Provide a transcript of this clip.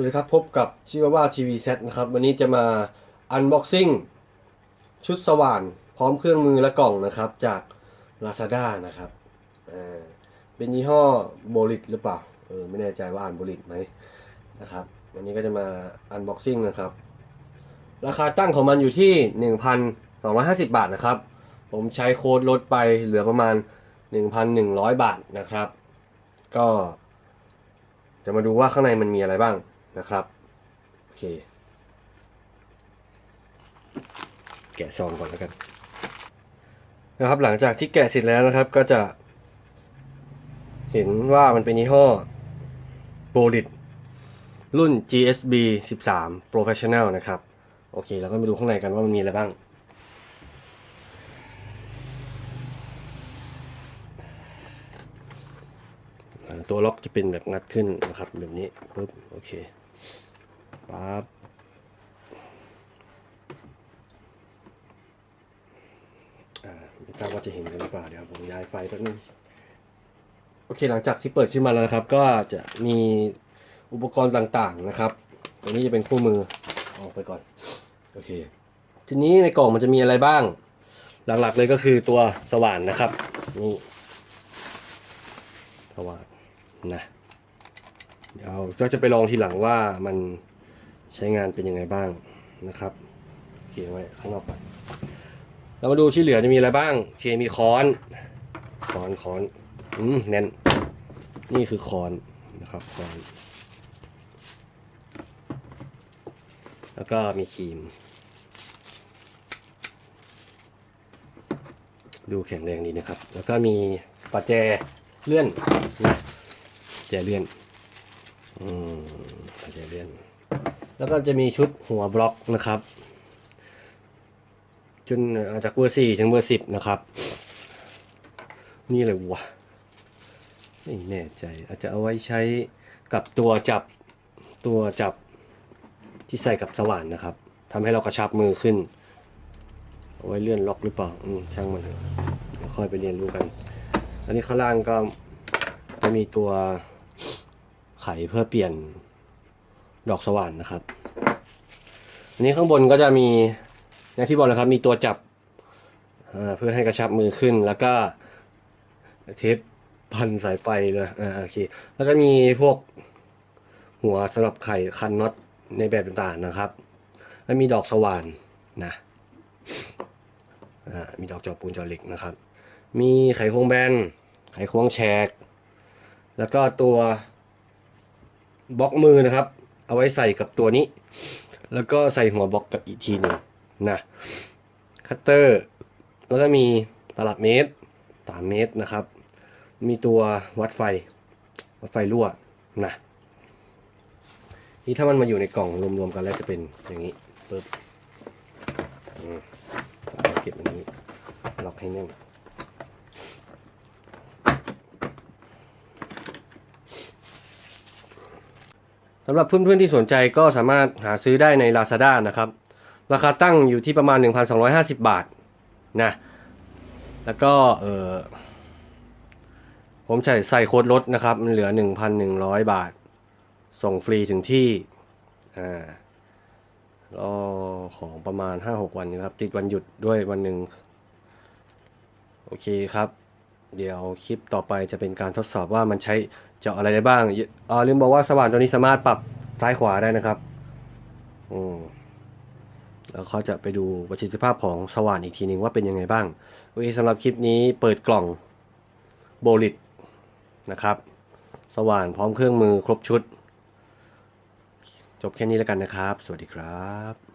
วัสดีครับ พบกับชิวาว่าทีวีเซตนะครับ วันนี้จะมาอันบ็อกซิ่งชุดสว่าน พร้อมเครื่องมือและกล่องนะครับ จาก Lazada นะครับเป็นยี่ห้อโบลิตหรือเปล่าเออไม่แน่ใจว่าอ่านโบลิตไหมนะครับ วันนี้ก็จะมาอันบ็อกซิ่งนะครับ ราคาตั้งของมันอยู่ที่ 1,250 บาทนะครับ ผมใช้โค้ดลดไปเหลือประมาณ 1,100 บาทนะครับ ก็จะมาดูว่าข้างในมันมีอะไรบ้าง นะครับ โอเค แกะซองก่อนแล้วกัน นะครับ หลังจากที่แกะเสร็จแล้วนะครับ ก็จะ เห็นว่ามันเป็นยี่ห้อโบลิดรุ่น GSB 13 Professional นะครับ โอเค แล้วก็มาดูข้างในกันว่ามันมีอะไรบ้าง ตัวล็อกจะเป็นแบบงัดขึ้นนะครับแบบนี้ปุ๊บโอเคปั๊บไม่ทราบว่าจะเห็นกันหรือเปล่าเดี๋ยวผมย้ายไฟแป๊บนึงโอเคหลังจากที่เปิดขึ้นมาแล้วนะครับ ก็จะมีอุปกรณ์ต่างๆนะครับตัวนี้จะเป็นคู่มือออกไปก่อนโอเค ทีนี้ในกล่องมันจะมีอะไรบ้าง หลักๆเลยก็คือตัวสว่านนะครับนี่สว่าน นะเดี๋ยวก็จะไปลองทีหลังว่ามันใช้งานเป็นยังไงบ้างนะครับเขียนไว้ข้างนอกก่อนเรามาดูที่เหลือจะมีอะไรบ้างเคมีค้อนค้อนค้อนอืมแน่นนี่คือค้อนนะครับค้อน แล้วก็มีครีม ดูแข็งแรงดีนะครับ แล้วก็มีปัจแจเลื่อนนะ จเลื่อนอืมปัจแจเลื่อน แล้วก็จะมีชุดหัวบล็อกนะครับจนอาจากเบอร์สี่ถึงเบอร์สิบนะครับ นี่เลยวะไม่แน่ใจ อาจจะเอาไว้ใช้กับตัวจับตัวจับที่ใส่กับสว่านนะครับทำให้เรากระชับมือขึ้น เอาไว้เลื่อนล็อกหรือเปล่าอืมช่างมันเถอะค่อยไปเรียนรู้กัน อันนี้ข้างล่างก็จะมีตัว ขเพื่อเปลี่ยนดอกสว่านนะครับ อันนี้ข้างบนก็จะมีอย่างที่บอกนะครับ มีตัวจับเพื่อให้กระชับมือขึ้นแล้วก็เทปพันสายไฟเลยอ่าโอเคแล้วก็มีพวกหัวสำหรับไข่คันน็อตในแบบต่างๆนะครับ แล้วมีดอกสว่านนะอ่ามีดอกจอปูนจอเหล็กนะครับ มีไขควงแบนไขควงแฉกแล้วก็ตัว บล็อกมือนะครับ เอาไว้ใส่กับตัวนี้ แล้วก็ใส่หัวบล็อกกับอีกทีหนึ่งนะคัตเตอร์แล้วก็มีตลับเมตรสามเมตรนะครับ มีตัววัดไฟ วัดไฟรั่วนะนี่ถ้ามันมาอยู่ในกล่องรวมๆกันแล้วจะเป็นอย่างนี้ปึ๊บอืมสายเก็บอันนี้ล็อกให้แน่น สำหรับเพื่อนๆที่สนใจก็สามารถหาซื้อได้ใน Lazada นะครับ ราคาตั้งอยู่ที่ประมาณ 1,250 บาทนะแล้วก็เออผมใส่ใส่โค้ดลดนะครับ มันเหลือ 1,100 บาท ส่งฟรีถึงที่อ่ารอของประมาณ 5-6 วันนะครับ ติดวันหยุดด้วยวันหนึ่งโอเคครับ เดี๋ยวคลิปต่อไปจะเป็นการทดสอบว่ามันใช้เจาะอะไรได้บ้างอ่าลืมบอกว่าสว่านตัวนี้สามารถปรับซ้ายขวาได้นะครับอืมแล้วเขาจะไปดูประสิทธิภาพของสว่านอีกทีหนึ่งว่าเป็นยังไงบ้างโอเคสำหรับคลิปนี้เปิดกล่องโบลิตนะครับ สว่านพร้อมเครื่องมือครบชุด จบแค่นี้แล้วกันนะครับ สวัสดีครับ